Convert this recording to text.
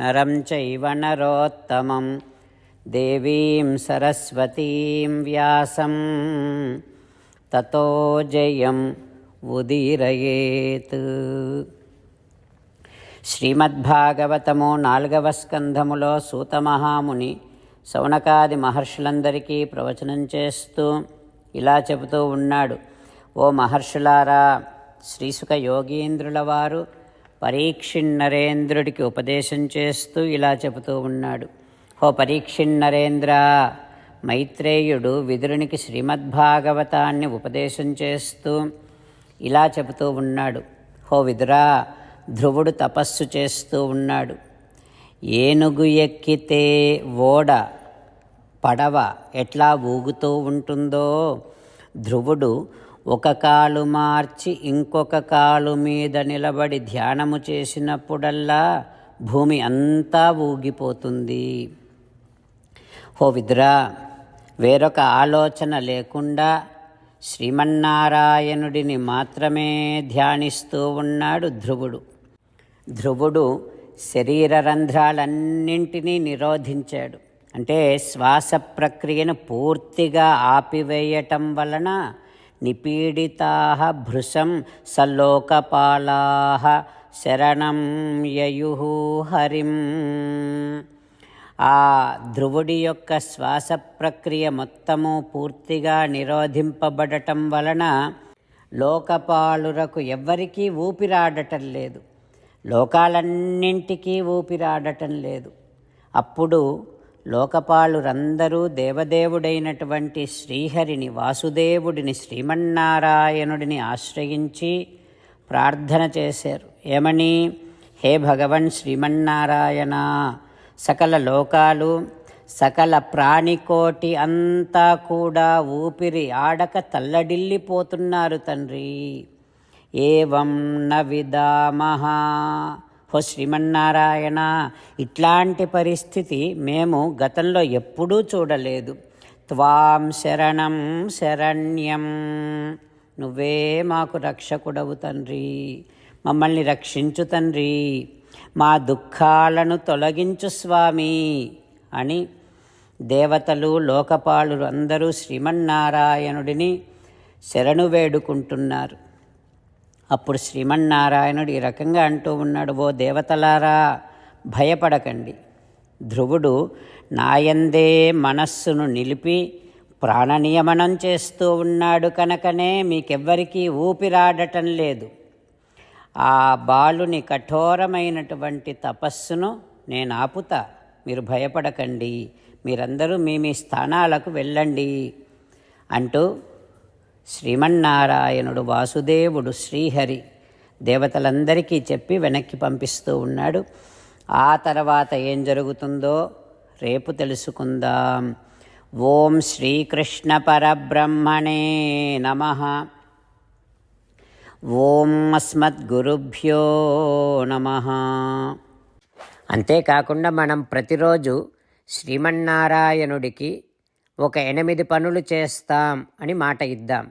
నరం చైవ నరోత్తమం దేవీం సరస్వతీం వ్యాసం తతో జయం ఉదీరయేత్ శ్రీమద్భాగవతము నాలుగవ స్కంధములో సూతమహాముని సౌనకాది మహర్షులందరికీ ప్రవచనం చేస్తూ ఇలా చెబుతూ ఉన్నాడు. ఓ మహర్షులారా శ్రీసుక యోగీంద్రుల వారు పరీక్షిన్నరేంద్రుడికి ఉపదేశం చేస్తూ ఇలా చెబుతూ ఉన్నాడు. హో పరీక్షిణ్ నరేంద్ర మైత్రేయుడు విదురునికి శ్రీమద్భాగవతాన్ని ఉపదేశం చేస్తూ ఇలా చెబుతూ ఉన్నాడు. హో విదురా ధ్రువుడు తపస్సు చేస్తూ ఉన్నాడు. ఏనుగు ఎక్కితే ఓడ పడవ ఎట్లా ఊగుతూ ఉంటుందో ధ్రువుడు ఒక కాలు మార్చి ఇంకొక కాలు మీద నిలబడి ధ్యానము చేసినప్పుడల్లా భూమి అంతా ఊగిపోతుంది. హో విద్రా వేరొక ఆలోచన లేకుండా శ్రీమన్నారాయణుడిని మాత్రమే ధ్యానిస్తూ ఉన్నాడు ధ్రువుడు. ధ్రువుడు శరీర రంధ్రాలన్నింటినీ నిరోధించాడు. అంటే శ్వాస ప్రక్రియను పూర్తిగా ఆపివేయటం వలన నిపీడితా భృశం సల్లోకపాలా శరణం యయు హరిం. ఆ ధ్రువుడి యొక్క శ్వాస ప్రక్రియ మొత్తము పూర్తిగా నిరోధింపబడటం వలన లోకపాలురకు ఎవ్వరికీ ఊపిరాడటం లేదు. లోకాలన్నింటికీ ఊపిరాడటం లేదు. అప్పుడు లోకపాలురందరూ దేవదేవుడైనటువంటి శ్రీహరిని వాసుదేవుడిని శ్రీమన్నారాయణుడిని ఆశ్రయించి ప్రార్థన చేశారు. ఏమని? హే భగవన్ శ్రీమన్నారాయణ సకల లోకాలు సకల ప్రాణికోటి అంతా కూడా ఊపిరి ఆడక తల్లడిల్లిపోతున్నారు తండ్రి. ఏవం న ఓ శ్రీమన్నారాయణ ఇట్లాంటి పరిస్థితి మేము గతంలో ఎప్పుడూ చూడలేదు. త్వాం శరణం శరణ్యం. నువ్వే మాకు రక్షకుడవు తండ్రి. మమ్మల్ని రక్షించు తండ్రి. మా దుఃఖాలను తొలగించు స్వామి అని దేవతలు లోకపాలు అందరూ శ్రీమన్నారాయణుడిని శరణు వేడుకుంటున్నారు. అప్పుడు శ్రీమన్నారాయణుడు ఈ రకంగా అంటూ ఉన్నాడు ఓ దేవతలారా భయపడకండి. ధ్రువుడు నాయందే మనస్సును నిలిపి ప్రాణ నియమనం చేస్తూ ఉన్నాడు కనుకనే మీకెవ్వరికీ ఊపిరాడటం లేదు. ఆ బాలుని కఠోరమైనటువంటి తపస్సును నేను ఆపుతా. మీరు భయపడకండి. మీరందరూ మీ మీ స్థానాలకు వెళ్ళండి అంటూ శ్రీమన్నారాయణుడు వాసుదేవుడు శ్రీహరి దేవతలందరికీ చెప్పి వెనక్కి పంపిస్తూ ఉన్నాడు. ఆ తర్వాత ఏం జరుగుతుందో రేపు తెలుసుకుందాం. ఓం శ్రీకృష్ణ పరబ్రహ్మణే నమ. ఓం అస్మద్గురుభ్యో నమ. అంతేకాకుండా మనం ప్రతిరోజు శ్రీమన్నారాయణుడికి ఒక ఎనిమిది పనులు చేస్తాం అని మాట ఇద్దాం.